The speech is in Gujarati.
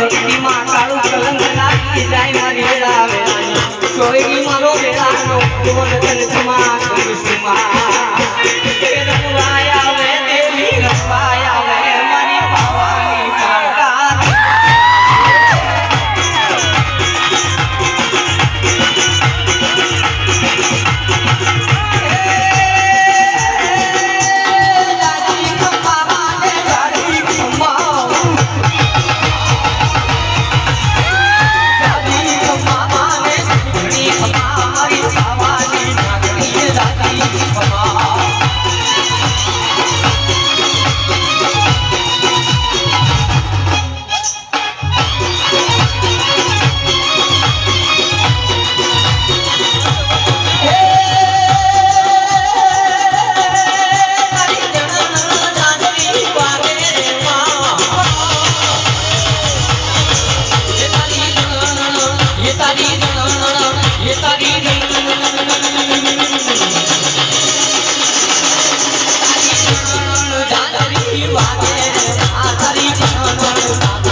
સોયરી માં કાળું કલંક લાગી મારી વેળા વેળાની સોયરી મારો વેળાનો કોણ તન સમા કરું સુમા Bye.